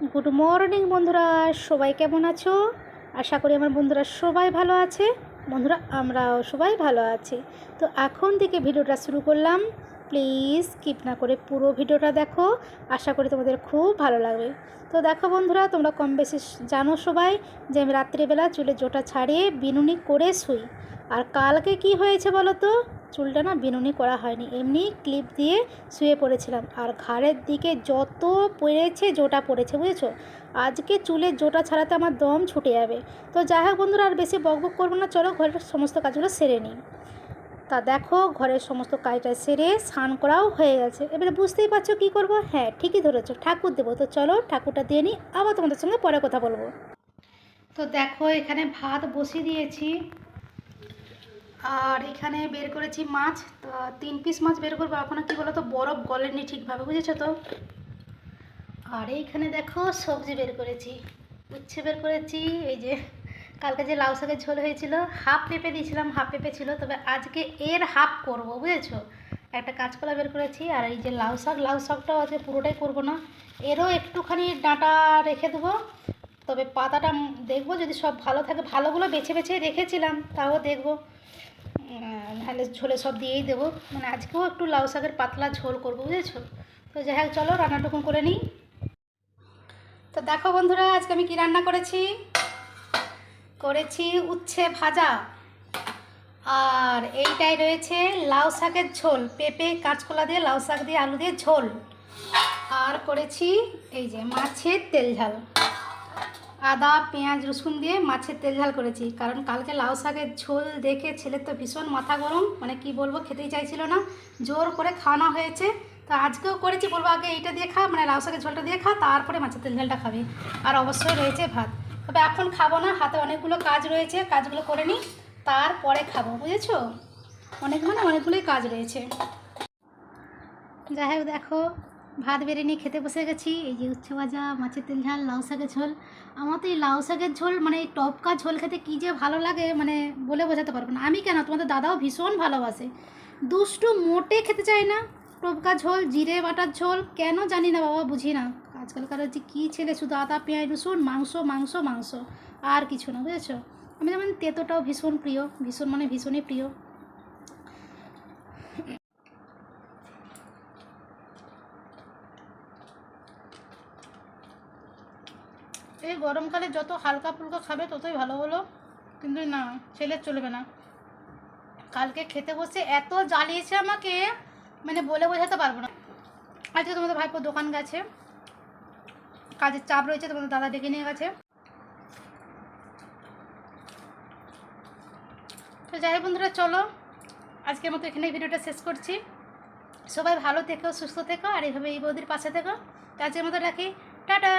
Good morning বন্ধুরা। সবাই কেমন আছো? আশা করি আমার বন্ধুরা সবাই ভালো আছে। বন্ধুরা, আমরাও সবাই ভালো আছি। তো এখন থেকে ভিডিওটা শুরু করলাম। প্লিজ স্কিপ না করে পুরো ভিডিওটা দেখো। আশা করি তোমাদের খুব ভালো লাগবে। তো দেখো বন্ধুরা, তোমরা কম বেশি জানো সবাই যে আমি রাত্রিবেলা চুলে জোটা ছাড়িয়ে বিনুনি করে শুই। আর কালকে কি হয়েছে বলো তো? চুলটা না বিনুনি করা হয়নি। এমনি ক্লিপ দিয়ে শুয়ে পড়েছিলাম। আর ঘাড়ের দিকে যত পড়েছে জোটা পড়েছে, বুঝেছ? আজকে চুলের জোটা ছাড়াতে আমার দম ছুটে যাবে। তো যাই হোক বন্ধুরা, আর বেশি বকবক করব না। চলো ঘরের সমস্ত কাজগুলো সেরে নিই। তা দেখো, ঘরের সমস্ত কাজটা সেরে স্নান করাও হয়ে গেছে। এবারে বুঝতেই পারছ কী করব? হ্যাঁ ঠিকই ধরেছো, ঠাকুর দেবো। তো চলো ঠাকুরটা দিয়ে নিই। আবার তোমাদের সঙ্গে পরে কথা বলব। তো দেখো, এখানে ভাত বসিয়ে দিয়েছি। আর এখানে বের করেছি মাছ, তো তিন পিস মাছ বের করব। এখনও কী বলো তো বরফ গলেনি ঠিকভাবে, বুঝেছ তো? আর এইখানে দেখো সবজি বের করেছি। উচ্ছে বের করেছি, এই যে কালকে যে লাউ শাকের ঝোল হয়েছিল হাফ পেঁপে দিয়েছিলাম হাফ পেঁপে ছিল, তবে আজকে এর হাফ করব, বুঝেছ? একটা কাঁচকলা বের করেছি, আর এই যে লাউ শাক, লাউ শাকটাও আজকে পুরোটাই করব না। এরও একটুখানি ডাঁটা রেখে দেবো, তবে পাতাটা দেখব যদি সব ভালো থাকে। ভালোগুলো বেছে বেছে রেখেছিলাম, তাও দেখব। নাহলে ঝোলে সব দিয়েই দেবো। মানে আজকেও একটু লাউ শাকের পাতলা ঝোল করব, বুঝেছ? তো যাই হোক, চলো রান্নাটুকু করে নিই। তো দেখো বন্ধুরা, আজকে আমি কি রান্না করেছি? করেছি উচ্ছে ভাজা। আর এইটাই রয়েছে লাউ শাকের ঝোল, পেঁপে, কাঁচকলা দিয়ে, লাউ শাক দিয়ে, আলু দিয়ে ঝোল। আর করেছি এই যে মাছের তেল ঝাল। আদা, পেঁয়াজ, রসুন দিয়ে মাছের তেল ঝাল করেছি। কারণ কালকে লাউ শাকের ঝোল দেখে ছেলের তো ভীষণ মাথা গরম মানে কি বলব খেতেই চাইছিল না। জোর করে খাওয়ানো হয়েছে। তো আজকেও করেছি, বলব আগে এইটা দিয়ে খা মানে লাউ শাকের ঝোলটা দিয়ে খা, তারপরে মাছের তেল ঝালটা খাবে। আর অবশ্যই রয়েছে ভাত। তবে এখন খাব না, হাতে অনেকগুলো কাজ রয়েছে, কাজগুলো করে নিই, তারপরে খাব, বুঝেছ? অনেক মানে অনেকগুলোই কাজ রয়েছে। যাই হোক, দেখো ভাত বেড়ে নিয়ে খেতে বসে গেছি। এই যে উচ্ছে ভাজা, মাছের তেল ঝাল, লাউ শাকের ঝোল। আমার তো এই লাউ শাকের ঝোল মানে এই টপকা ঝোল খেতে কী যে ভালো লাগে মানে বলে বোঝাতে পারব না। আমি কেন? তোমাদের দাদাও ভীষণ ভালোবাসে। দুষ্টু মোটে খেতে চায় না। টপকা ঝোল, জিরে বাটার ঝোল, কেন জানি না বাবা, বুঝি না। আজকালকার যে কী ছেলে, শুধু আদা, পেঁয়াজ, রসুন, মাংস মাংস মাংস, আর কিছু না, বুঝেছ? আমি যেমন তেতোটাও ভীষণ প্রিয়, ভীষণ মানে ভীষণই প্রিয়। এই গরমকালে যত হালকা ফুলকা খাবে ততই ভালো হলো। কিন্তু না ছেলের চলবে না। কালকে খেতে বসে এত জ্বালিয়েছে আমাকে মানে বলে বোঝাতে পারব না। আজকে তোমাদের ভাইপো দোকান গেছে। কাজের চাপ রয়েছে, তোমাদের দাদা ডেকে নিয়ে গেছে। তো যাই বন্ধুরা, চলো। আজকের মতো এখানে ভিডিওটা শেষ করছি। সবাই ভালো থেকো, সুস্থ থেকো, আর এইভাবে এই বৌদির পাশে থেকো। তো আজকের মতো রাখি। টাটা!